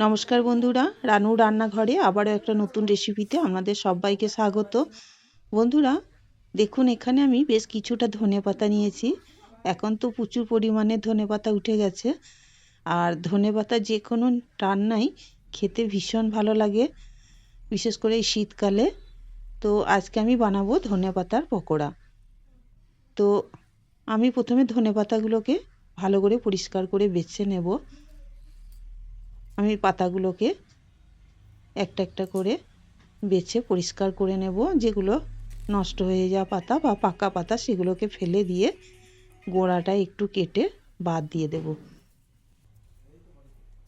নমস্কার বন্ধুরা রানু রান্নাঘরে আবারও একটা নতুন রেসিপিতে আপনাদের সবাইকে স্বাগত। বন্ধুরা, দেখুন এখানে আমি বেশ কিছুটা ধনে পাতা নিয়েছি। এখন তো প্রচুর পরিমাণে ধনে পাতা উঠে গেছে। আর ধনে পাতা যে কোনো রান্নাই খেতে ভীষণ ভালো লাগে, বিশেষ করে এই শীতকালে। তো আজকে আমি বানাবো ধনে পাতার পকোড়া। তো আমি প্রথমে ধনে পাতাগুলোকে ভালো করে পরিষ্কার করে বেছে নেব। আমি পাতাগুলোকে একটা একটা করে বেছে পরিষ্কার করে নেব, যেগুলো নষ্ট হয়ে যাওয়া পাতা বা পাকা পাতা সেগুলোকে ফেলে দিয়ে গোড়াটা একটু কেটে বাদ দিয়ে দেব।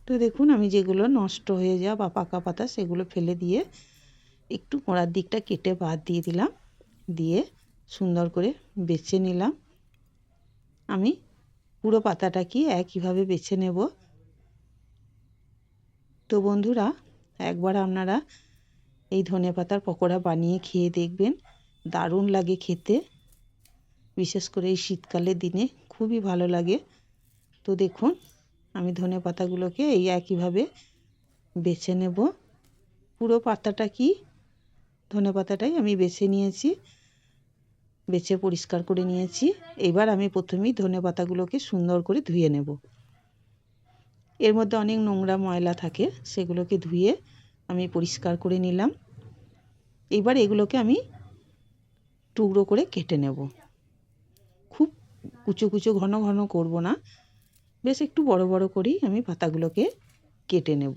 তো দেখুন, আমি যেগুলো নষ্ট হয়ে যাওয়া বা পাকা পাতা সেগুলো ফেলে দিয়ে একটু গোড়ার দিকটা কেটে বাদ দিয়ে দিলাম, দিয়ে সুন্দর করে বেছে নিলাম। আমি পুরো পাতাটা কি একইভাবে বেছে নেব তো বন্ধুরা, একবার আপনারা এই ধনে পাতার পকোড়া বানিয়ে খেয়ে দেখবেন। দারুণ লাগে খেতে। বিশেষ করে এই শীতকালের দিনে খুবই ভালো লাগে। তো দেখুন, আমি ধনে পাতাগুলোকে এই একইভাবে বেছে নেব। পুরো পাতাটা কি? ধনে পাতাটাই আমি বেছে নিয়েছি, বেছে পরিষ্কার করে নিয়েছি। এবার আমি প্রথমেই ধনে পাতাগুলোকে সুন্দর করে ধুয়ে নেব। এর মধ্যে অনেক নোংরা ময়লা থাকে, সেগুলোকে ধুয়ে আমি পরিষ্কার করে নিলাম। এবার এগুলোকে আমি টুকরো করে কেটে নেব। খুব কুচো কুচো ঘন ঘন করব না, বেশ একটু বড় বড় করেই আমি পাতাগুলোকে কেটে নেব।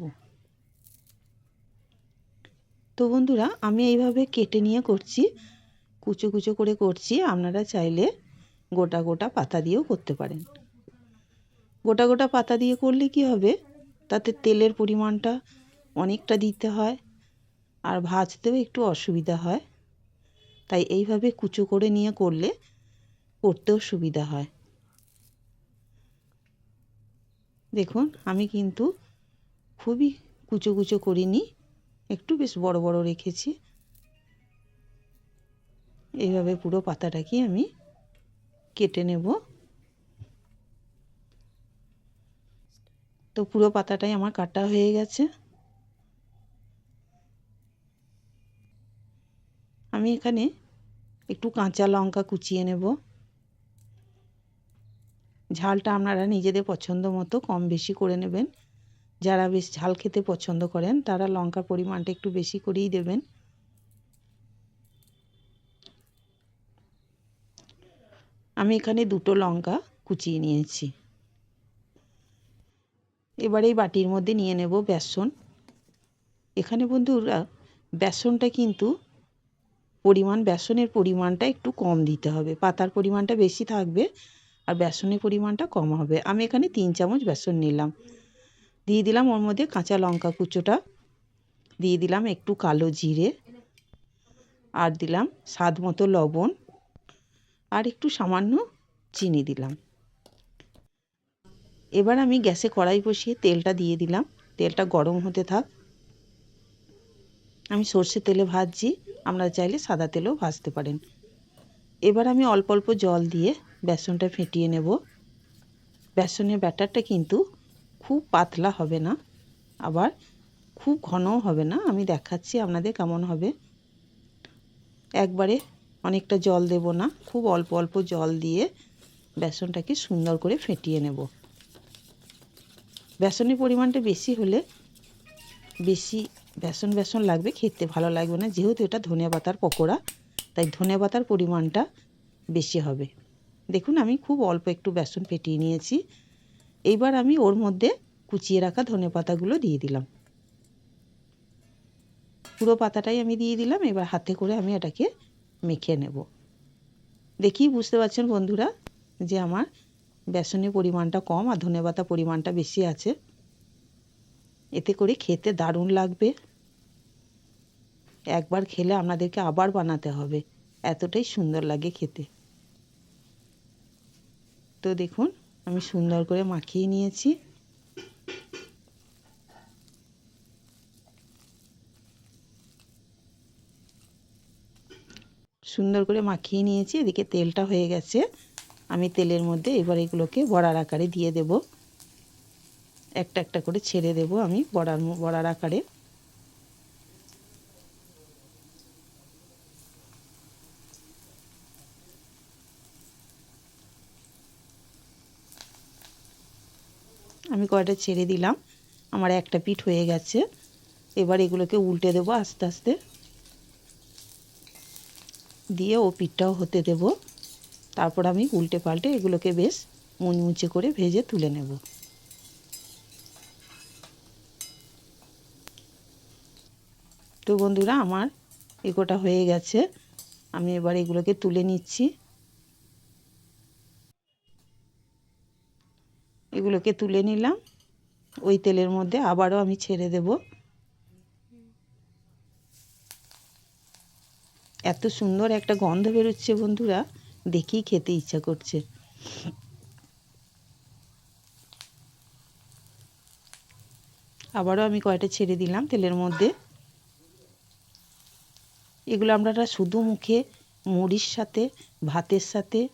তো বন্ধুরা, আমি এইভাবে কেটে নিয়ে করছি, কুচো কুচো করে করছি, আপনারা চাইলে গোটা গোটা পাতা দিয়েও করতে পারেন। গোটা গোটা পাতা দিয়ে করলে কি হবে? তাতে তেলের পরিমাণটা অনেকটা দিতে হয় আর ভাজতেও একটু অসুবিধা হয়। তাই এইভাবে কুচো করে নিয়ে করলে করতেও সুবিধা হয়। দেখুন, আমি কিন্তু খুবই কুচো কুচো করিনি, একটু বেশ বড় বড় রেখেছি। এইভাবে পুরো পাতাটাকে আমি কেটে নেব। তো পুরো পাতাটাই আমার কাটা হয়ে গেছে। আমি এখানে একটু কাঁচা লঙ্কা কুচিয়ে নেব। ঝালটা আপনারা নিজেদের পছন্দ মতো কম বেশি করে নেবেন। যারা বেশ ঝাল খেতে পছন্দ করেন, তারা লঙ্কার পরিমাণটা একটু বেশি করেই দেবেন। আমি এখানে দুটো লঙ্কা কুচিয়ে নিয়েছি। এবার এই বাটির মধ্যে নিয়ে নেব বেসন। এখানে বন্ধুরা, বেসনটা কিন্তু পরিমাণ, বেসনের পরিমাণটা একটু কম দিতে হবে। পাতার পরিমাণটা বেশি থাকবে আর বেসনের পরিমাণটা কম হবে। আমি এখানে তিন চামচ বেসন নিলাম। দিয়ে দিলাম ওর মধ্যে কাঁচা লঙ্কা কুচোটা। দিয়ে দিলাম একটু কালো জিরে। আর দিলাম স্বাদ মতো লবণ। আর একটু সামান্য চিনি দিলাম। এবার আমি গ্যাসে কড়াই বসিয়ে তেলটা দিয়ে দিলাম। তেলটা গরম হতে থাক। আমি সর্ষে তেলে ভাজছি। আপনারা চাইলে সাদা তেলেও ভাজতে পারেন। এবার আমি অল্প অল্প জল দিয়ে বেসনটা ফেটিয়ে নেব। বেসনের ব্যাটারটা কিন্তু খুব পাতলা হবে না, আবার খুব ঘনও হবে না। আমি দেখাচ্ছি আপনাদের কেমন হবে। একবারে অনেকটা জল দেব না, খুব অল্প অল্প জল দিয়ে বেসনটাকে সুন্দর করে ফেটিয়ে নেব। বেসনের পরিমাণটা বেশি হলে বেশি বেসন বেসন লাগবে, খেতে ভালো লাগবে না। যেহেতু এটা ধনে পাতার পকোড়া, তাই ধনে পাতার পরিমাণটা বেশি হবে। দেখুন, আমি খুব অল্প একটু বেসন ফেটিয়ে নিয়েছি। এইবার আমি ওর মধ্যে কুচিয়ে রাখা ধনে পাতাগুলো দিয়ে দিলাম। পুরো পাতাটাই আমি দিয়ে দিলাম, এবার হাতে করে আমি এটাকে মেখে নেব। দেখি, বুঝতে পারছেন বন্ধুরা, যে আমার বেসনের পরিমাণটা কম আর ধনে পাতা পরিমাণটা বেশি আছে। এতে করে খেতে দারুণ লাগবে। একবার খেলে আপনাদেরকে আবার বানাতে হবে। এতটাই সুন্দর লাগে খেতে। তো দেখুন, আমি সুন্দর করে মাখিয়ে নিয়েছি। সুন্দর করে মাখিয়ে নিয়েছি, এদিকে তেলটা হয়ে গেছে। আমি তেলের মধ্যে এবার এগুলোকে বড়ার আকারে দিয়ে দেব। একটা একটা করে ছেড়ে দেব আমি বড়ার বড়ার আকারে। আমি কয়টা ছেড়ে দিলাম, আমার একটা পিঠ হয়ে গেছে। এবার এগুলোকে উল্টে দেবো আস্তে আস্তে। দিয়ে ও পিঠটাও হতে দেব। তারপর আমি উল্টে পাল্টে এগুলোকে বেশ মুচমুচে করে ভেজে তুলে নেব। তো বন্ধুরা, আমার এগোটা হয়ে গেছে। আমি এবার এগুলোকে তুলে নিচ্ছি। এগুলোকে তুলে নিলাম। ওই তেলের মধ্যে আবারও আমি ছেড়ে দেব। এত সুন্দর একটা গন্ধ বেরোচ্ছে বন্ধুরা। দেখেই খেতে ইচ্ছা করছে। আবারও আমি কয়টা ছেড়ে দিলাম তেলের মধ্যে। এগুলো আপনারা শুধু মুখে, মুড়ির সাথে, ভাতের সাথে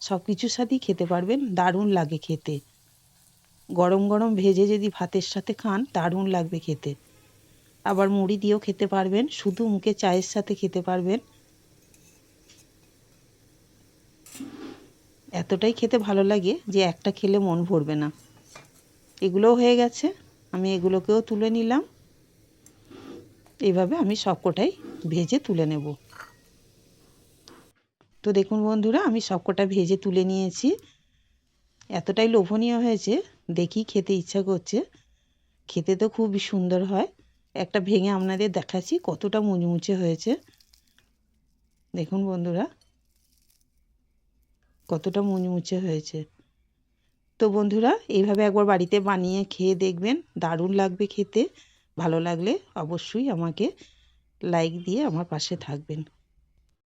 সব কিছুর সাথেই খেতে পারবেন, দারুণ লাগে খেতে। গরম গরম ভেজে যদি ভাতের সাথে খান, দারুণ লাগবে খেতে। আবার মুড়ি দিয়েও খেতে পারবেন, শুধু মুখে চায়ের সাথে খেতে পারবেন। এতটাই খেতে ভালো লাগে যে একটা খেলে মন ভরবে না। এগুলোও হয়ে গেছে, আমি এগুলোকেও তুলে নিলাম। এইভাবে আমি সবকটাই ভেজে তুলে নেব। তো দেখুন বন্ধুরা, আমি সবকটা ভেজে তুলে নিয়েছি। এতটাই লোভনীয় হয়েছে, দেখি খেতে ইচ্ছা করছে। খেতে তো খুবই সুন্দর হয়। একটা ভেঙে আপনাদের দেখাচ্ছি কতটা মুচমুচে হয়েছে। দেখুন বন্ধুরা কতটা মুচমুচে হয়েছে। তো বন্ধুরা, এইভাবে একবার বাড়িতে বানিয়ে খেয়ে দেখবেন, দারুণ লাগবে খেতে। ভালো লাগলে অবশ্যই আমাকে লাইক দিয়ে আমার পাশে থাকবেন।